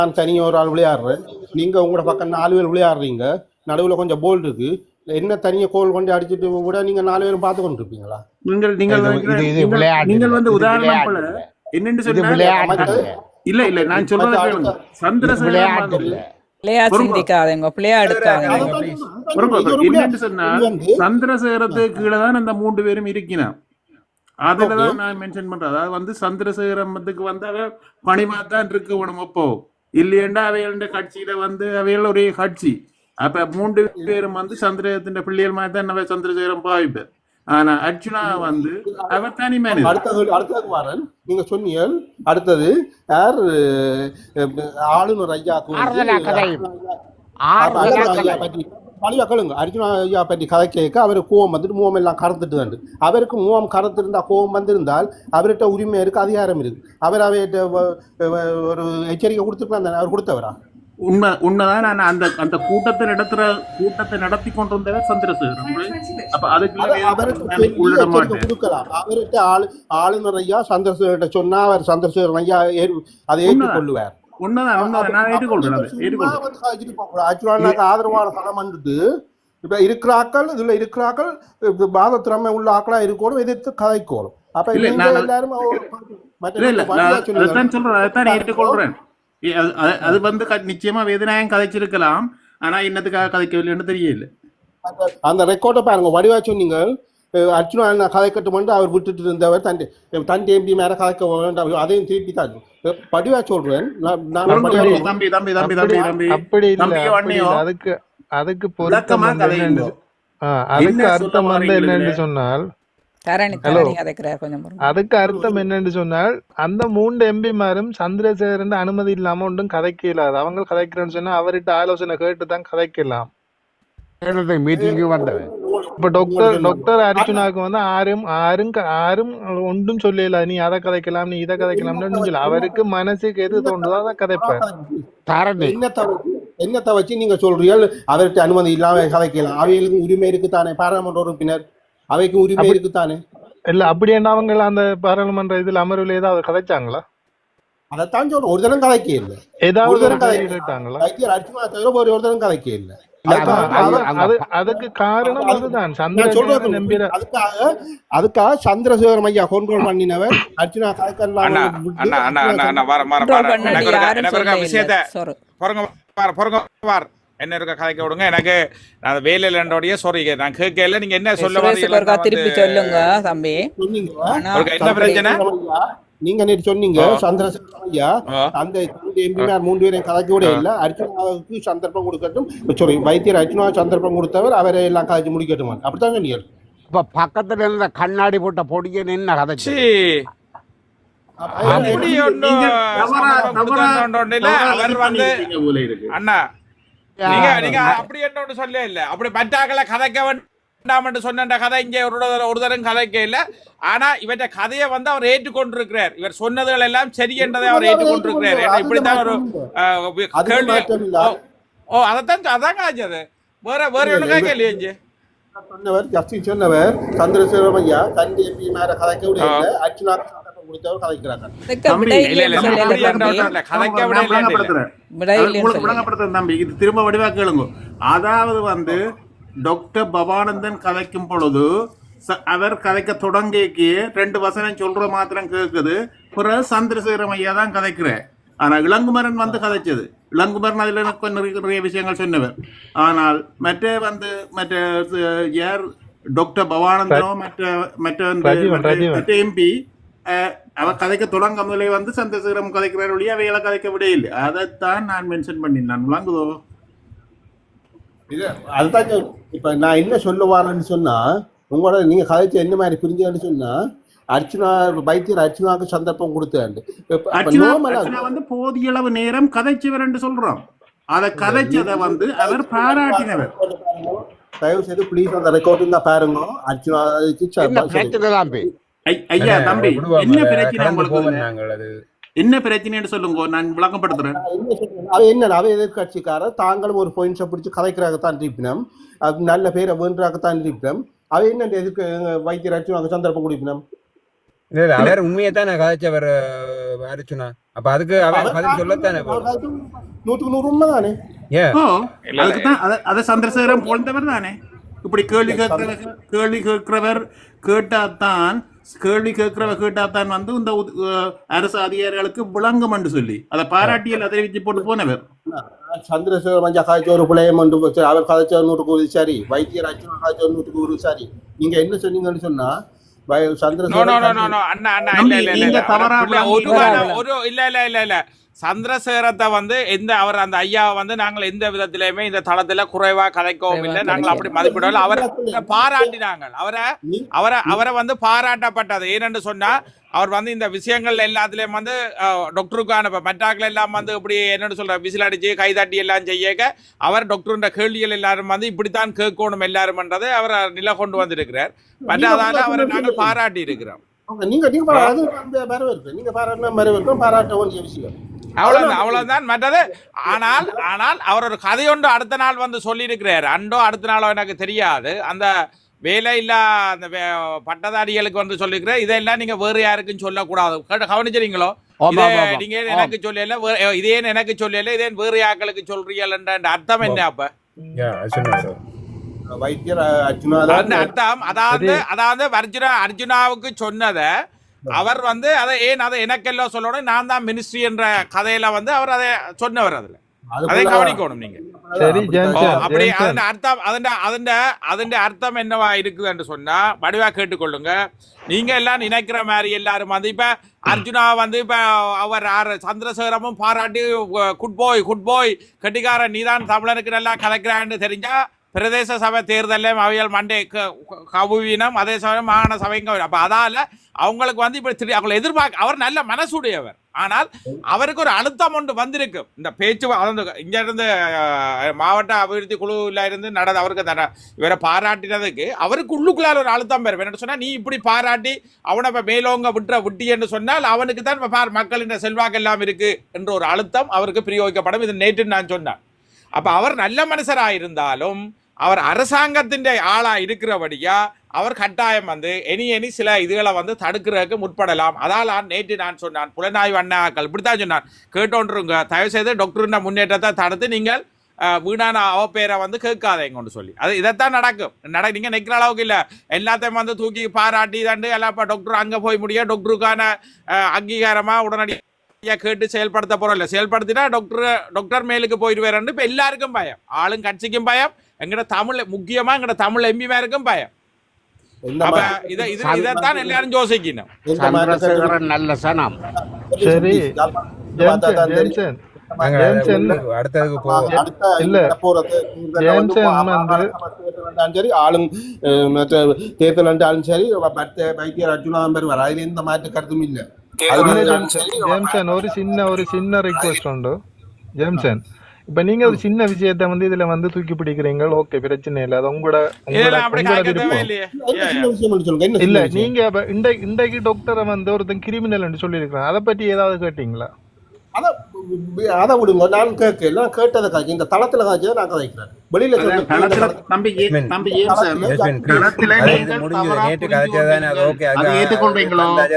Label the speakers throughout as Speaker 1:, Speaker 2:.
Speaker 1: நான் தனியாக ஒரு ஆள் விளையாடுறேன். நீங்க உங்களோட பக்கம் நாலு பேர் விளையாடுறீங்க. நடுவுல கொஞ்சம் போல் இருக்கு. என்ன தனியா கோல் கொண்டு அடிச்சிட்டு கூட நீங்க நாலு பேரும் பார்த்து கொண்டு இருப்பீங்களா
Speaker 2: நீங்கள் நீங்கள் நீங்கள்- நீங்கள் வந்து உதாரணம் போல சொன்னால்
Speaker 3: விளையாட்டு. இல்ல.
Speaker 2: இல்ல நான் சொல்றது வந்து சந்திரசேகரத்துக்கு கீழே தான் அந்த மூன்று பேரும் இருக்கிறான். அதுல
Speaker 1: Okay.
Speaker 2: தான் நான் மென்ஷன் பண்றேன். அதாவது வந்து சந்திரசேகரத்துக்கு வந்து அவ பணிமா தான் இருக்கு உடம்பு அப்போ. இல்லையண்டா அவைகள கட்சியில வந்து அவைகள் ஒரே கட்சி. அப்ப மூன்று பேரும் வந்து சந்திரத்தின் பிள்ளைகள் மாதிரி தான் நம்ம சந்திரசேகரம் பாவிப்பார் ஆனா அர்ஜுனா வந்து அவர் தனி மனிதன்.
Speaker 1: அடுத்தது அடுத்தது வரேன். நீங்க சொன்னீங்க அடுத்தது யார் ஆளுநர் ஐயா பழிவா கேளுங்க அர்ஜுனா ஐயா பற்றி கதை கேட்க அவருக்கு கோவம் வந்துட்டு மூவம் எல்லாம் கறந்துட்டு தாண்டு அவருக்கு மூவம் கறந்துருந்தா கோவம் வந்திருந்தால் அவர்கிட்ட உரிமை இருக்கு அதிகாரம் இருக்கு அவர் அவர்கிட்ட ஒரு எச்சரிக்கை கொடுத்துருக்கலாம் தானே அவர் கொடுத்தவரா
Speaker 2: உண்மை உண்மைதான் நான் அந்த அந்த கூட்டத்தை நடத்துற கூட்டத்தை நடத்தி கொண்டிருந்தவர் சந்திரசேகரன் அப்ப அதுக்குள்ள
Speaker 1: அது
Speaker 2: வேறு
Speaker 1: அவருக்கு
Speaker 2: நான்
Speaker 1: பெரிய
Speaker 2: உள்ளிட
Speaker 1: எச்சரிக்கை
Speaker 2: மாட்டேன்
Speaker 1: கொடுக்கலாம் அவர்கிட்ட ஆளு ஆளுநர் ஐயா சந்திரசேகர்கிட்ட சொன்னா அவர் சந்திரசேகரன் ஐயா ஏறு- அதை ஏற்றுக்கொள்ளுவார்
Speaker 2: உண்மைதான் உண்மைதான் நான் ஏற்றுக்கொள்றேன்
Speaker 1: அர்ஜுனாக்கு ஆதரவான தளம் வந்துட்டு இப்ப இருக்கிறாக்கள் இதுல இருக்கிறாக்கள் வாத திறமை உள்ள ஆக்களா இருக்கணும் எதிர்த்து கதைக்கணும் அப்ப எல்லாரும்
Speaker 2: சொல்றேன் ஏற்றுக்கொள்றேன் அது- வந்து நிச்சயமா வேதனாயம் கதைச்சிருக்கலாம் ஆனா என்னத்துக்காக கதைக்கவில்லைன்னு தெரியல
Speaker 1: அந்த- ரெக்கார்டை பாருங்க வடிவா சொன்னீங்க அர்ஜுனா கதைக்கட்டும் அவர் விட்டுட்டு இருந்தவர் தன் தன் எம்பி மேல கதைக்க வேண்டாம் அதையும் திருப்பி தான் படிவா சொல்றேன்.
Speaker 2: தம்பி
Speaker 1: சொல்றேன்.
Speaker 2: தம்பி தம்பி தம்பி
Speaker 4: அப்படி
Speaker 2: தம்பி தம்பி.
Speaker 4: அப்படி இல்ல. அதுக்கு அதுக்கு பொருத்தம் அதுக்கு அர்த்தம் வந்து என்னன்னு? சொன்னால். அதுக்கு அர்த்தம் என்னன்னு சொன்னால் அந்த மூன்று எம்பிமாரும் சந்திரசேகரன் அனுமதி இல்லாம ஒன்றும் கதைக்க இயலாது அவங்க கதைக்கிறேன்னு சொன்னா அவர்கிட்ட ஆலோசனை கேட்டு தான் கதைக்கலாம்
Speaker 3: மீட்டிங்கு வந்தவன்.
Speaker 4: இப்ப டாக்டர் டாக்டர் அர்ஜுனாவுக்கு வந்து ஆரும் ஆரும் ஆரும் ஒன்றும் சொல்லல நீ அதை கதைக்கலாம் நீ இதை கதைக்கலாம்னு சொல்லல அவருக்கு மனசுக்கு எது தோணுதோ அதை கதைப்பார்
Speaker 3: தரணி.
Speaker 1: என்னத்தை வச்சு நீங்க சொல்றீர்கள் அவர்கிட்ட அனுமதி இல்லாம கதைக்கலாம். அவைகளுக்கு உரிமை இருக்குத்தானே பாராளுமன்ற உறுப்பினர் அவைக்கு உரிமை இருக்குத்தானே
Speaker 4: இல்ல அப்படி என்ன அவங்க அந்த பாராளுமன்ற இதுல அமர்வுல ஏதாவது கதைச்சாங்களா?
Speaker 1: அதைத்தான் சொல்றேன் ஒரு தினம் கதைக்க இல்லை.
Speaker 4: ஏதாவது
Speaker 1: ஒரு
Speaker 4: கேட்டாங்களா?
Speaker 1: வைத்தியர் அர்ஜுனா தவிர ஒரு ஒரு தினம் கதைக்க இல்லை.
Speaker 4: அதுக்கு காரணம்
Speaker 1: அது-
Speaker 4: அதுதான்.
Speaker 1: அதுக்காக அதுக்காக சந்திரசேகரம் ஐயா கொண்டோல் பண்ணினவர் அர்ஜுனா
Speaker 5: வார் என்ன இருக்க கதைக்க விடுங்க. எனக்கு நான் வேலையில் என்னோடைய சாரி நான் கேட்கல நீங்க என்ன சொல்ல
Speaker 6: ஒருக்கா திருப்பி
Speaker 5: வரீங்க
Speaker 6: சொல்லுங்க. தம்பி
Speaker 5: என்ன பிரச்சனை?
Speaker 1: நீங்க நேற்று சொன்னீங்க
Speaker 5: ஆ.
Speaker 1: சந்திரசேகரம் ஐயா. அந்த எம்பிமார் மூன்று பேரையும் கதைக்க கூட இல்ல. அர்ஜுனாவுக்கு சந்தர்ப்பம் கொடுக்கட்டும். சாரி வைத்தியர் அர்ஜுனா சந்தர்ப்பம் கொடுத்தவர் அவரை எல்லாம் கதைச்சு முடிக்கட்டும்? அப்படித்தான் சொன்னீங்க
Speaker 3: இப்ப பக்கத்துல இருந்த கண்ணாடி போட்ட பொடிய நின்ன கதைச்சு.
Speaker 5: அண்ணா நீங்க நீங்க அப்படி என்ன ஒண்ணு சொல்ல இல்ல. அப்படி பட்டாக்களை கதைக்க வேண்டாம் சொன்ன கதை இங்க ஒரு ஒரு தரம் கதைக்க இல்ல ஆனா இவற்ற கதையை வந்து அவர் ஏற்றுக்கொண்டிருக்கிறார். இவர் சொன்னதுகள் எல்லாம் சரி என்றதை அவர் ஏற்றுக்கொண்டிருக்கிறார். ஏன்னா இப்படித்தான் ஒரு கேள்வி. ஓ, அதைத்தான் அதான் காய்ச்சது வேற வேற ஒண்ணு கேட்க இல்லையே இங்க
Speaker 1: சொன்னவர் ஜஸ்டிஸ் சொன்னவர் சந்திரசேகரம் ஐயா தன் எம்பி மேல கதைக்க கதைக்கிறாங்க.
Speaker 2: உங்களுக்கு
Speaker 6: சொல்லல.
Speaker 2: விளங்கப்படுத்துறேன் தம்பி. இது திரும்ப வடிவா கேளுங்க. அதாவது வந்து டாக்டர் பவானந்தன் கதைக்கும் பொழுது அவர் கதைக்க தொடங்கியே ரெண்டு வசனம் சொல்ற மாத்திரம் கேட்குது பிறகு சந்திரசேகரம் ஐயா தான் கதைக்கிறார். ஆனா இளங்குமரன் வந்து கதைச்சது. இளங்குமரன் அதுல எனக்கு நிறைய விஷயங்கள் சொன்னவர். ஆனால் மற்ற வந்து மற்ற யார்? டாக்டர் பவானந்தனோ மற்ற மற்ற மற்ற- எம்பி அவர் கதைக்க தொடங்க முதலே வந்து சந்திரசேகரம் கதைக்கிறார் ஒழிய அவைகளை கதைக்க விட இல்லை அதைத்தான் நான் மென்ஷன் பண்ணினேன். விளங்குதோ?
Speaker 1: இது அதுதான் இப்ப நான் என்ன சொல்ல வரேன்னு சொன்னா உங்களோட நீங்க கதைச்சு என்ன மாதிரி புரிஞ்சுன்னு சொன்னா அர்ச்சனா வைத்தியர் அர்ச்சனாவுக்கு சந்தர்ப்பம் கொடுத்தாண்டு
Speaker 2: அர்ச்சனா அர்ச்சனா வந்து போதிய அளவு நேரம் கதைச்சவர் என்று சொல்றோம். அதை கதைச்சதை வந்து அவர் பாராட்டினவர்.
Speaker 1: தயவு செய்து ப்ளீஸ் அந்த ரெக்கார்டிங் தான் பாருங்க.
Speaker 2: ஐ- ஐயா தம்பி என்ன பிரச்சனை உங்களுக்கு?
Speaker 4: நாங்கள்
Speaker 2: என்ன பிரச்சனைன்னு சொல்லுங்க நான் விளக்கப்படுத்துறேன்.
Speaker 1: நான் என்ன அவ என்ன அவ எதிர்கட்சிக்காரர் தாங்களும் ஒரு பாயிண்ட்ஸை பிடிச்சி கதைக்கிறாங்கத்தான் இருப்பினம். அது நல்ல பேரை வேண்டாகத்தான் இருப்பினம். அவ என்ன எதுக்கு வைத்தியர் அர்ச்சனாவுக்கு சந்தர்ப்பம் கொடுப்பினம்?
Speaker 7: இல்ல அவர் உண்மையை தானே கதைச்சவர் அர்ச்சுனா அப்ப அதுக்கு அவர் பதில் சொல்லத்தானே.
Speaker 1: நூற்றுக்கு நூறு உண்மை தானே
Speaker 2: அதை போன்றவர் தானே? இப்படி கேள்வி கேட்கிறவர் கேள்வி கேட்கிறவர் கேட்டாத்தான் கேள்வி கேட்கிறவர் கேட்டாத்தான் வந்து இந்த அரசு அதிகாரிகளுக்கு விளங்கும் என்று சொல்லி. அதை பாராட்டியல் அதை வச்சு போட்டு போனவர்.
Speaker 1: சந்திரசேகர் மஞ்சா காய்ச்ச ஒரு பிள்ளையம் அவர் காய்ச்ச நூற்றுக்கு ஒரு சரி வைத்தியர் அர்ச்சனா காய்ச்ச நூற்றுக்கு ஒரு சரி. நீங்க என்ன சொன்னீங்கன்னு சொன்னா
Speaker 5: சந்திரசேகரத்தை வந்து எந்த அவர் அந்த ஐயாவை வந்து நாங்கள் எந்த விதத்திலுமே இந்த தளத்துல குறைவா கதைக்கவும் இல்லை நாங்கள் அப்படி மதிப்பிடல அவரை பாராட்டினாங்க அவரை அவரை அவரை வந்து பாராட்டப்பட்டது ஏனென்று சொன்னா அவர் வந்து இந்த விஷயங்கள் எல்லாத்துலயும் வந்து டாக்டருக்கான இப்ப மற்றாக்கள் எல்லாம் வந்து இப்படி என்னன்னு சொல்ற விசில் அடிச்சு கைதட்டி எல்லாம் செய்யக்க அவர் டாக்டருன்ற கேள்விகள் எல்லாரும் வந்து இப்படித்தான் கேட்கணும் எல்லாரும்ன்றதை அவர் நிலை கொண்டு வந்திருக்கிறார். மற்ற அதால அவரை நாங்கள் பாராட்டி இருக்கிறோம்
Speaker 1: நீங்க நீங்க பாரா- அது வரவேற்பு நீங்க பாராட்டினா வரவேற்கும் பாராட்ட வேண்டிய விஷயம்.
Speaker 5: அவ்வளவுதான் அவ்வளவுதான் மற்றது ஆனால் ஆனால் அவர் ஒரு கதையொன்று அடுத்த நாள் வந்து சொல்லியிருக்கிறார். அண்டோ அடுத்த நாளோ எனக்கு தெரியாது. அந்த வேலை இல்லா அந்த வே- பட்டதாரிகளுக்கு வந்து சொல்லியிருக்கிறார் இதெல்லாம் நீங்க வேறு யாருக்கும் சொல்லக்கூடாது. கவனிச்சிருங்களோ. நீங்க எனக்கு சொல்லல? இதே எனக்கு சொல்லல? இதே வேறு யாக்களுக்கு சொல்றீங்கன்ற அர்த்தம் என்ன அப்ப?
Speaker 1: வைத்தியர்
Speaker 5: அர்த்தம். அதாவது அதாவது அர்ஜுனா அர்ஜுனாவுக்கு சொன்னதை அவர் வந்து அதை ஏன் அதை எனக்கெல்லாம் சொல்லணும்? நான் தான் மினிஸ்ட்ரி என்ற கதையில வந்து அவர் அதை சொன்னவர் அதுல. அப்படி
Speaker 4: ஜென்சன்
Speaker 5: அதன் அர்த்தம் அதன் அதன் அதன் அர்த்தம் என்னவா இருக்குதுன்னு சொன்னா வடிவா கேட்டுக்கொள்ளுங்க. நீங்க எல்லாம் நினைக்கிற மாதிரி எல்லாரும் வந்து இப்ப அர்ஜுனா வந்து இப்ப அவர் சந்திரசேகரமும் பாராட்டி குட் பாய் குட் பாய் கட்டிக்காரன் நீதான் தமிழனுக்கு நல்லா கலைக்கிறான்னு தெரிஞ்சா பிரதேச சபை தேர்தலையும் அவையால் மண்டே க- கவுவினம் அதே சமயம் மாகாண சபைங்க அப்போ அதால் அவங்களுக்கு வந்து இப்படி திரு அவங்களை எதிர்பார்க்க அவர் நல்ல மனசுடையவர். ஆனால் அவருக்கு ஒரு அழுத்தம் ஒன்று வந்திருக்கு. இந்த பேச்சு அந்த இங்கேருந்து மாவட்ட அபிவிருத்தி குழுவில் இருந்து நடந்த அவருக்கு தர இவரை பாராட்டினதுக்கு அவருக்கு உள்ளுக்குள்ளால ஒரு அழுத்தம் பெறும் என்ன சொன்னால் நீ இப்படி பாராட்டி அவனை இப்போ மேலோங்க விட்டுற விட்டி என்று சொன்னால் அவனுக்கு தான் இப்போ பார் மக்களின் செல்வாக்கு எல்லாம் இருக்குது என்ற ஒரு அழுத்தம் அவருக்கு பிரயோகிக்கப்படும். இது நேற்று நான் சொன்னேன். அப்போ அவர் நல்ல மனுஷராக இருந்தாலும் அவர் அரசாங்கத்தின் ஆளா இருக்கிறபடியா அவர் கட்டாயம் வந்து எனி எனி சில இதுகளை வந்து தடுக்கிறதுக்கு முற்படலாம். அதால் நான் நேற்று நான் சொன்னான் புலனாய்வு அண்ணாக்கள் இப்படித்தான் சொன்னான். கேட்டோன்றுங்க தயவு செய்து டாக்டரின் முன்னேற்றத்தை தடுத்து நீங்கள் வீணான அவப்பேரை வந்து கேட்காதேங்கன்னு சொல்லி. அது இதைத்தான் நடக்கும். நட நீங்கள் நிற்கிற அளவுக்கு இல்லை. எல்லாத்தையும் வந்து தூக்கி பாராட்டி தண்டு எல்லாம் இப்போ டாக்டர் அங்கே போய் முடியும் டாக்டருக்கான அங்கீகாரமாக அங்கீகாரமா கேட்டு செயல்படுத்த போறோம் இல்லை. செயல்படுத்தினா டாக்டர் டாக்டர் மேலுக்கு போயிடுவாருன்னு இப்போ எல்லாருக்கும் பயம். ஆளும் கட்சிக்கும் பயம். எங்கட தமிழ் முக்கியமா எங்கட தமிழ் எம்பிமாருக்கும் பயம்
Speaker 1: எந்த
Speaker 5: அப்ப
Speaker 1: மா-
Speaker 5: இத இது இதைத்தான் எல்லாரும் யோசிக்கணும்.
Speaker 3: நல்ல சனம்.
Speaker 4: சரி.
Speaker 1: பார்த்தா தான்
Speaker 4: ஜென்சன்.
Speaker 1: தெரியும்.
Speaker 4: ஜென்சன்.
Speaker 7: நாங்க
Speaker 4: ஜென்சன்.
Speaker 7: உள்ளுக்கு அடுத்ததுக்கு போவோம்.
Speaker 1: அடுத்த
Speaker 4: இல்ல.
Speaker 1: இல்ல போறது
Speaker 4: ஜேம்சன் வந்து-
Speaker 1: தேர்தல் சரி மற்ற வைத்தியர் அர்ஜுனா பெறுவார் அதுல எந்த மாற்று கருத்தும் இல்ல.
Speaker 4: ஒரு சின்ன ஒரு சின்ன ரிக்வெஸ்ட் உண்டு. ஜேம்சன் இப்ப நீங்க ஒரு சின்ன விஷயத்த வந்து இதுல வந்து தூக்கி பிடிக்கிறீங்க ஓகே பிரச்சனை இல்ல. அது உங்களோட இல்ல? நீங்க இந்த இன்றைக்கு டாக்டரை வந்து ஒருத்தன் கிரிமினல் சொல்லி இருக்கிறான் அதை பத்தி ஏதாவது கேட்டீங்களா?
Speaker 1: அத விடுங்க. நான் கேட்கல நான் கேட்டதை காய்ச்சி இந்த தளத்துல காய்ச்சதை நான் கதைக்கிறேன். வெளியில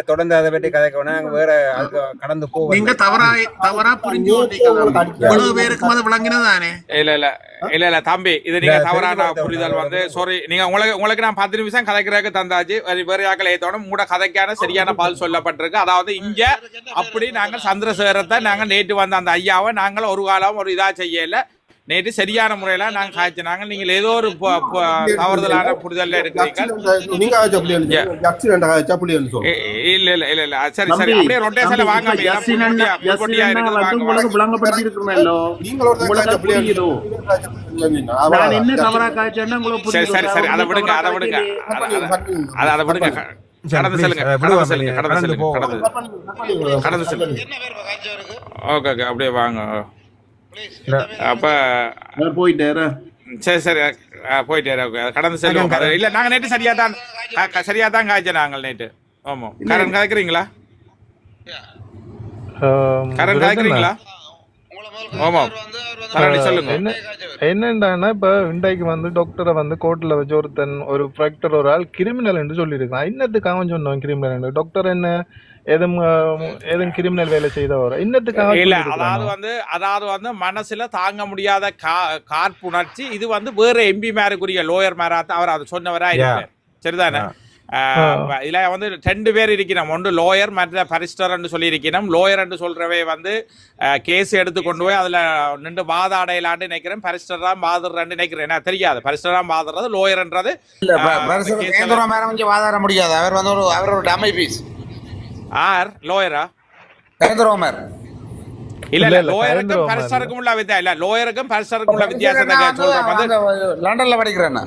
Speaker 7: தொடர்ந்து அதை பற்றி கதைக்க வேணா நாங்க வேற கடந்து போவோம்
Speaker 2: நீங்க தவறா தவறா புரிஞ்சு. இவ்வளவு அது விளங்கினதானே?
Speaker 5: இல்ல இல்ல. இல்ல இல்ல தம்பி இது நீங்க தவறான புரிதல் வந்து சாரி நீங்க உங்களுக்கு உங்களுக்கு நான் பத்து நிமிஷம் கதைக்கிறதுக்கு தந்தாச்சு. வேற யாக்கள் ஏத்தோட மூட கதைக்கான சரியான பதில் சொல்லப்பட்டிருக்கு. அதாவது இங்க அப்படி நாங்கள் சந்திரசேகரத்தை நாங்க நேற்று வந்த அந்த ஐயாவை நாங்கள் ஒரு காலம் ஒரு இதா செய்யல. நேற்று சரியான முறையில நாங்க காய்ச்சினாங்க. நீங்கள் ஏதோ ஒரு தவறுதலான புரிதல்ல இருக்கிறீங்க
Speaker 1: நீங்க
Speaker 5: இல்ல இல்ல இல்ல இல்ல. சரி சரி. அப்படியே ரொட்டேஷன்ல வாங்க
Speaker 2: காய்ச்சேன்னா உங்களுக்கு
Speaker 5: சரி சரி சரி. அதை விடுங்க அதை விடுங்க. அதை விடுங்க. கடந்து செல்லுங்க கடந்து செல்லுங்க கடந்து செல்லுங்க கடந்து கடந்து செல்லுங்க. ஓகே ஓகே அப்படியே வாங்க. அப்ப
Speaker 2: போயிட்டாரு
Speaker 5: சரி சரி ஆ, போயிட்டு இரு, okay. கடந்து அது- இல்ல நாங்க நேற்று சரியா தான் சரியா தான் காய்ச்சோம் நாங்கள் நேற்று ஆமா. கரண் கதைக்கிறீங்களா
Speaker 4: ஆம்,
Speaker 5: கரண்
Speaker 4: பிரதனா,
Speaker 5: கதைக்கிறீங்களா ஆமாம் தரணி சொல்லுங்க.
Speaker 4: என்ன என்னண்டான்னா இப்ப இன்றைக்கு வந்து டாக்டரை வந்து கோர்ட்ல வச்சு ஒருத்தன் ஒரு ஃப்ராக்டர் ஒரு ஆள் கிரிமினல் என்று சொல்லியிருக்கான் இன்னத்துக்கு அவன் சொன்னான் கிரிமினல் டாக்டர் என்ன எதுவும் எதுவும் கிரிமினல் வேலை செய்தவர்? இன்னத்துக்காக
Speaker 5: இல்ல
Speaker 4: சொல்லியிருக்கானா?
Speaker 5: அதாவது வந்து அதாவது வந்து மனசுல தாங்க முடியாத கா கார்ப்புணர்ச்சி இது வந்து வேற எம்பி மேருக்குரிய லோயர் மேராத்த அவர் அதை சொன்னவரா சரிதானே? இதுல வந்து ரெண்டு பேர் இருக்கிறோம் ஒன்று லோயர் மற்ற பரிஸ்டர் சொல்லி இருக்கிறோம் லோயர் சொல்றவே வந்து கேஸ் எடுத்து கொண்டு போய் அதுல நின்று வாதாடையலான்னு நினைக்கிறேன். பரிஸ்டர் தான் வாதுறான்னு நினைக்கிறேன். எனக்கு தெரியாது. பரிஸ்டர் தான் வாதுறது லோயர்ன்றது
Speaker 8: வாதாட முடியாது. அவர் வந்து ஒரு அவர் ஒரு டமை பீஸ்
Speaker 5: ஆர் லோயரா
Speaker 8: கேந்திரோமர்
Speaker 5: இல்ல
Speaker 4: இல்ல,
Speaker 5: லோயருக்கும் பரிஸ்டருக்கும் உள்ள வித்தியா இல்ல லோயருக்கும் பரிஸ்டருக்கும் உள்ள வித்தியாசத்தை சொல்றேன் வந்து
Speaker 8: லண்டன்ல படிக்கிறேன்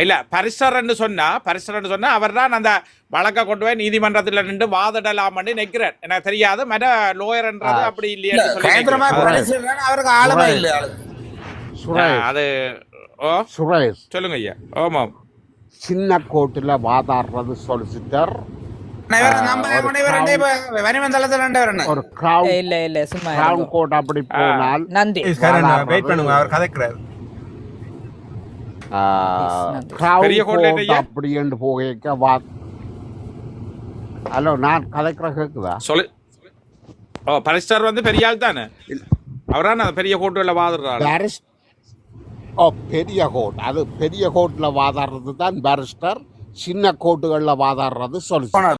Speaker 5: இல்ல பரிசரன்னு சொன்னா பரிசரன்னு சொன்னா அவர் தான் அந்த வழக்க கொண்டு போய் நீதிமன்றத்துல நின்று வாதிடலாம்னு நினைக்கிறேன் எனக்கு தெரியாது மற்ற லோயர்ன்றது அப்படி
Speaker 8: இல்ல
Speaker 5: இல்லையான்னு சொல்லி
Speaker 8: கேந்திரமார்
Speaker 5: நினைக்கிறேன்.
Speaker 8: பரிசு அவருக்கு ஆளுமே இல்ல ஆளு.
Speaker 5: ஆ,
Speaker 3: சுரேஷ்
Speaker 5: அது ஓ?
Speaker 3: சுரேஷ்.
Speaker 5: சொல்லுங்க ஐயா. ஆமாம்.
Speaker 3: சின்ன கோர்ட்டில் வாதாடுறது சொலிசிட்டர் ஒரு கிரவுன். கோர்ட் அப்படி போனால்
Speaker 6: நந்தி
Speaker 7: வெயிட் பண்ணுங்க அவர் கதைக்கிறார்.
Speaker 3: கிரவுன்
Speaker 5: பெரிய court
Speaker 3: கோர்ட்
Speaker 5: ஐயா?
Speaker 3: அப்படி என்று போக வா ஹலோ நான் கதைக்கிற கேக்குதா
Speaker 5: சொல்லு ஓ பரிஸ்டர் வந்து பெரிய ஆள் தானே அவரான பெரிய கோட்டுல வாதிடுறாரு
Speaker 3: பாரிஸ் ஓ பெரிய கோர்ட் அது பெரிய கோர்ட்டில் வாதாடுறது தான் பாரிஸ்டர் சின்ன கோர்ட்டுகளில் வாதாடுறது சொலிசிட்டர்